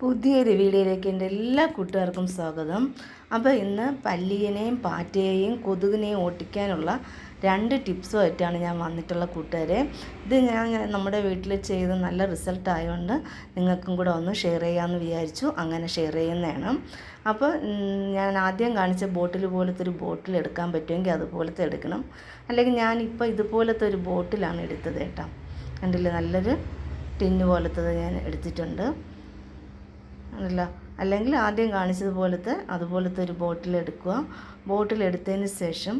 പുതിയൊരു വീഡിയോയിലേക്ക് എന്റെ എല്ലാ കൂട്ടുകാർക്കും സ്വാഗതം. അപ്പോൾ ഇന്ന് പല്ലിയനെയും പാറ്റയെയും കൊതുകിനെയും ഓട്ടിക്കാനുള്ള രണ്ട് ടിപ്സുമായിട്ടാണ് ഞാൻ വന്നിട്ടുള്ള കൂട്ടുകാരെ. ഇത് ഞാൻ നമ്മുടെ വീട്ടിൽ ചെയ്ത് നല്ല റിസൾട്ട് ആയതുകൊണ്ട് നിങ്ങൾക്കും കൂടെ ഒന്ന് ഷെയർ ചെയ്യാമെന്ന് വിചാരിച്ചു. അങ്ങനെ ഷെയർ ചെയ്യുന്നതാണ്. അപ്പോൾ ഞാൻ ആദ്യം കാണിച്ച ബോട്ടിൽ പോലത്തെ ഒരു ബോട്ടിൽ എടുക്കാൻ പറ്റുമെങ്കിൽ അതുപോലത്തെ എടുക്കണം. അല്ലെങ്കിൽ ഞാനിപ്പോൾ ഇതുപോലത്തെ ഒരു ബോട്ടിലാണ് എടുത്തത് കേട്ടോ. കണ്ടില്ലേ? നല്ലൊരു ടിന്ന് പോലത്തത് ഞാൻ എടുത്തിട്ടുണ്ട്. അല്ല അല്ലെങ്കിൽ ആദ്യം കാണിച്ചതുപോലത്തെ അതുപോലത്തെ ഒരു ബോട്ടിൽ എടുത്തതിന് ശേഷം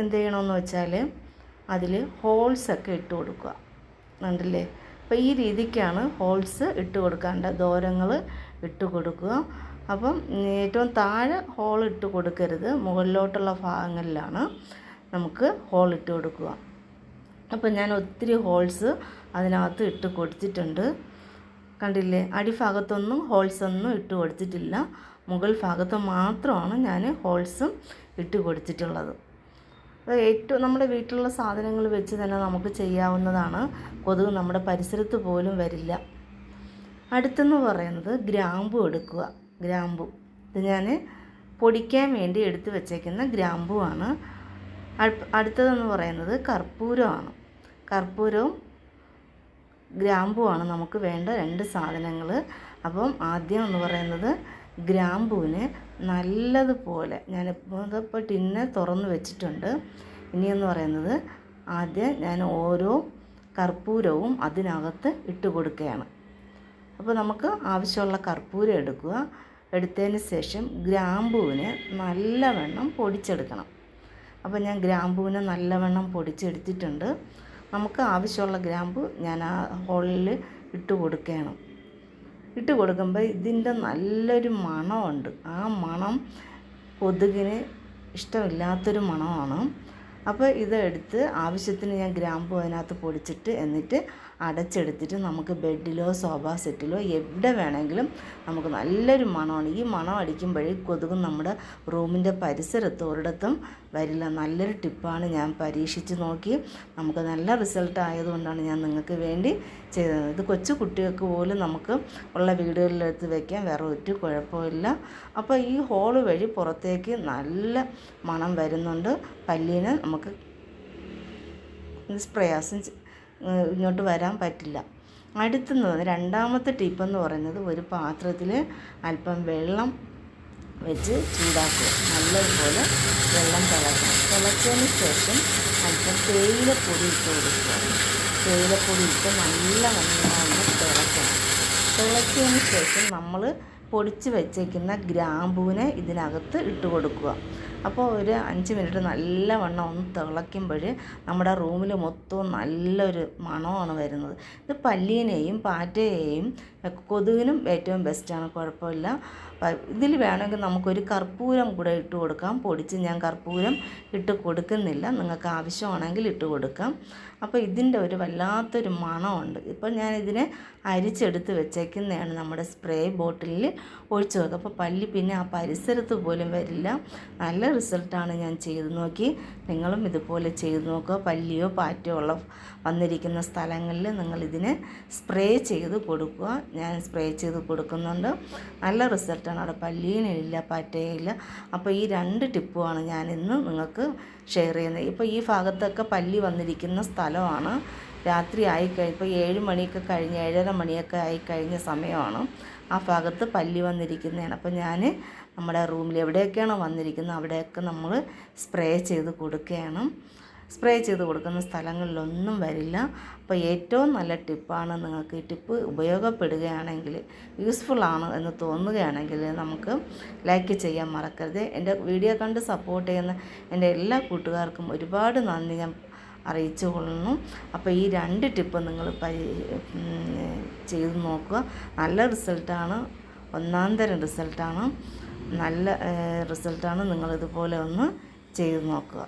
എന്ത് ചെയ്യണമെന്ന് വെച്ചാൽ അതിൽ ഹോൾസൊക്കെ ഇട്ട് കൊടുക്കുക. കണ്ടില്ലേ? അപ്പോൾ ഈ രീതിക്കാണ് ഹോൾസ് ഇട്ട് കൊടുക്കാണ്ട ദോരങ്ങൾ ഇട്ട് കൊടുക്കുക. അപ്പം ഏറ്റവും താഴെ ഹോൾ ഇട്ട് കൊടുക്കരുത്. മുകളിലോട്ടുള്ള ഭാഗങ്ങളിലാണ് നമുക്ക് ഹോൾ ഇട്ട് കൊടുക്കുക. അപ്പം ഞാൻ ഒത്തിരി ഹോൾസ് അതിനകത്ത് ഇട്ട് കൊടുത്തിട്ടുണ്ട്. കണ്ടില്ലേ? അടിഭാഗത്തൊന്നും ഹോൾസ് ഒന്നും ഇട്ട് കൊടുത്തിട്ടില്ല. മുകൾ ഭാഗത്ത് മാത്രമാണ് ഞാൻ ഹോൾസും ഇട്ട് കൊടുത്തിട്ടുള്ളത്. ഏറ്റവും നമ്മുടെ വീട്ടിലുള്ള സാധനങ്ങൾ വെച്ച് തന്നെ നമുക്ക് ചെയ്യാവുന്നതാണ്. കൊതുക് നമ്മുടെ പരിസരത്ത് പോലും വരില്ല. അടുത്തെന്ന് പറയുന്നത് ഗ്രാമ്പു എടുക്കുക. ഗ്രാമ്പു. ഇത് ഞാൻ പൊടിക്കാൻ വേണ്ടി എടുത്ത് വെച്ചേക്കുന്ന ഗ്രാമ്പുവാണ്. അടുത്തതെന്ന് പറയുന്നത് കർപ്പൂരമാണ്. കർപ്പൂരവും ഗ്രാമ്പുവാണ് നമുക്ക് വേണ്ട രണ്ട് സാധനങ്ങൾ അപ്പം ആദ്യം എന്ന് പറയുന്നത് ഗ്രാമ്പൂവിന് നല്ലതുപോലെ ഞാനിപ്പോൾ ഇതിപ്പോൾ ടിന്നെ തുറന്ന് വെച്ചിട്ടുണ്ട്. ഇനിയെന്ന് പറയുന്നത് ആദ്യം ഞാൻ ഓരോ കർപ്പൂരവും അതിനകത്ത് ഇട്ട് കൊടുക്കുകയാണ്. അപ്പോൾ നമുക്ക് ആവശ്യമുള്ള കർപ്പൂരം എടുക്കുക. എടുത്തതിന് ശേഷം ഗ്രാമ്പൂവിനെ നല്ലവണ്ണം പൊടിച്ചെടുക്കണം. അപ്പോൾ ഞാൻ ഗ്രാമ്പൂവിനെ നല്ലവണ്ണം പൊടിച്ചെടുത്തിട്ടുണ്ട്. നമുക്ക് ആവശ്യമുള്ള ഗ്രാമ്പു ഞാൻ ആ ഹോളിൽ ഇട്ട് കൊടുക്കുകയാണ് ഇട്ട് കൊടുക്കുമ്പോൾ ഇതിന്റെ നല്ലൊരു മണമുണ്ട്. ആ മണം കൊതുകിന് ഇഷ്ടമില്ലാത്തൊരു മണമാണ്. അപ്പോൾ ഇതെടുത്ത് ആവശ്യത്തിന് ഞാൻ ഗ്രാമ്പു അതിനകത്ത് പൊടിച്ചിട്ട് എന്നിട്ട് അടച്ചെടുത്തിട്ട് നമുക്ക് ബെഡിലോ സോഫ സെറ്റിലോ എവിടെ വേണമെങ്കിലും നമുക്ക് നല്ലൊരു മണമാണ്. ഈ മണം അടിക്കുമ്പോഴേ കൊതുകും നമ്മുടെ റൂമിന്റെ പരിസരത്ത് ഒരിടത്തും വരില്ല. നല്ലൊരു ടിപ്പാണ് ഞാൻ പരീക്ഷിച്ച് നോക്കി. നമുക്ക് നല്ല റിസൾട്ട് ആയതുകൊണ്ടാണ് ഞാൻ നിങ്ങൾക്ക് വേണ്ടി ചെയ്തത്. ഇത് കൊച്ചു കുട്ടികൾക്ക് പോലും നമുക്ക് ഉള്ള വീടുകളിലെടുത്ത് വയ്ക്കാൻ വേറെ ഒരു കുഴപ്പമില്ല. അപ്പോൾ ഈ ഹോൾ വഴി പുറത്തേക്ക് നല്ല മണം വരുന്നുണ്ട്. പല്ലിന് നമുക്ക് പ്രയാസം ഇങ്ങോട്ട് വരാൻ പറ്റില്ല. അടുത്തുനിന്ന് രണ്ടാമത്തെ ടിപ്പെന്ന് പറയുന്നത് ഒരു പാത്രത്തിൽ അല്പം വെള്ളം വെച്ച് ചൂടാക്കുക. നല്ലതുപോലെ വെള്ളം തിളക്കണം തിളച്ചതിന് ശേഷം അല്പം തേയിലപ്പൊടി ഇട്ട് കൊടുക്കുക. തേയിലപ്പൊടി ഇട്ട് നല്ല നന്നായി തിളക്കണം. തിളച്ചതിന് ശേഷം നമ്മൾ പൊടിച്ച് വെച്ചേക്കുന്ന ഗ്രാമ്പൂവിനെ ഇതിനകത്ത് ഇട്ട് കൊടുക്കുക. അപ്പോൾ ഒരു അഞ്ച് മിനിറ്റ് നല്ലവണ്ണം ഒന്ന് തിളയ്ക്കുമ്പോൾ നമ്മുടെ റൂമിൽ മൊത്തവും നല്ലൊരു മണമാണ് വരുന്നത്. ഇത് പല്ലീനെയും പാറ്റയെയും കൊതുകിനും ഏറ്റവും ബെസ്റ്റാണ് കുഴപ്പമില്ല. ഇതിൽ വേണമെങ്കിൽ നമുക്കൊരു കർപ്പൂരം കൂടെ ഇട്ട് കൊടുക്കാം. പൊടിച്ച് ഞാൻ കർപ്പൂരം ഇട്ട് കൊടുക്കുന്നില്ല. നിങ്ങൾക്ക് ആവശ്യമാണെങ്കിൽ ഇട്ട് കൊടുക്കാം. അപ്പോൾ ഇതിന്റെ ഒരു വല്ലാത്തൊരു മണമുണ്ട്. ഇപ്പോൾ ഞാൻ ഇതിനെ അരിച്ചെടുത്ത് വെച്ചേക്കുന്നതാണ് നമ്മുടെ സ്പ്രേ ബോട്ടിലിൽ ഒഴിച്ചു വെക്കുക. അപ്പോൾ പല്ലി പിന്നെ ആ പരിസരത്ത് പോലും വരില്ല. നല്ല റിസൾട്ടാണ് ഞാൻ ചെയ്ത് നോക്കി. നിങ്ങളും ഇതുപോലെ ചെയ്ത് നോക്കുക. പല്ലിയോ പാറ്റയോ ഉള്ള വന്നിരിക്കുന്ന സ്ഥലങ്ങളിൽ നിങ്ങൾ ഇതിനെ സ്പ്രേ ചെയ്ത് കൊടുക്കുക. ഞാൻ സ്പ്രേ ചെയ്ത് കൊടുക്കുന്നുണ്ട്. നല്ല റിസൾട്ടാണ് അവിടെ പല്ലീനില്ല പാറ്റയില്ല. അപ്പോൾ ഈ രണ്ട് ടിപ്പുമാണ് ഞാൻ ഇന്ന് നിങ്ങൾക്ക് ഷെയർ ചെയ്യുന്നത്. ഇപ്പോൾ ഈ ഭാഗത്തൊക്കെ പല്ലി വന്നിരിക്കുന്ന സ്ഥലമാണ്. രാത്രി ആയിക്കഴിഞ്ഞ് ഇപ്പോൾ ഏഴ് മണിയൊക്കെ കഴിഞ്ഞ് ഏഴര മണിയൊക്കെ ആയി കഴിഞ്ഞ സമയമാണ്. ആ ഭാഗത്ത് പല്ലി വന്നിരിക്കുന്നതാണ്. അപ്പോൾ ഞാൻ നമ്മുടെ റൂമിൽ എവിടെയൊക്കെയാണോ വന്നിരിക്കുന്നത് അവിടെയൊക്കെ നമ്മൾ സ്പ്രേ ചെയ്ത് കൊടുക്കുകയാണ്. സ്പ്രേ ചെയ്ത് കൊടുക്കുന്ന സ്ഥലങ്ങളിലൊന്നും വരില്ല. അപ്പോൾ ഏറ്റവും നല്ല ടിപ്പാണ് നിങ്ങൾക്ക് ഈ ടിപ്പ് ഉപയോഗപ്പെടുകയാണെങ്കിൽ യൂസ്ഫുള്ളാണ് എന്ന് തോന്നുകയാണെങ്കിൽ നമുക്ക് ലൈക്ക് ചെയ്യാൻ മറക്കരുത്. എന്റെ വീഡിയോ കണ്ട് സപ്പോർട്ട് ചെയ്യുന്ന എന്റെ എല്ലാ കൂട്ടുകാർക്കും ഒരുപാട് നന്ദി ഞാൻ അറിയിച്ചു കൊള്ളുന്നു. അപ്പോൾ ഈ രണ്ട് ടിപ്പ് നിങ്ങൾ പരി ചെയ്ത് നോക്കുക. നല്ല റിസൾട്ടാണ്. ഒന്നാം തരം റിസൾട്ടാണ്. നല്ല റിസൾട്ടാണ്. നിങ്ങളിതുപോലെ ഒന്ന് ചെയ്ത് നോക്കുക.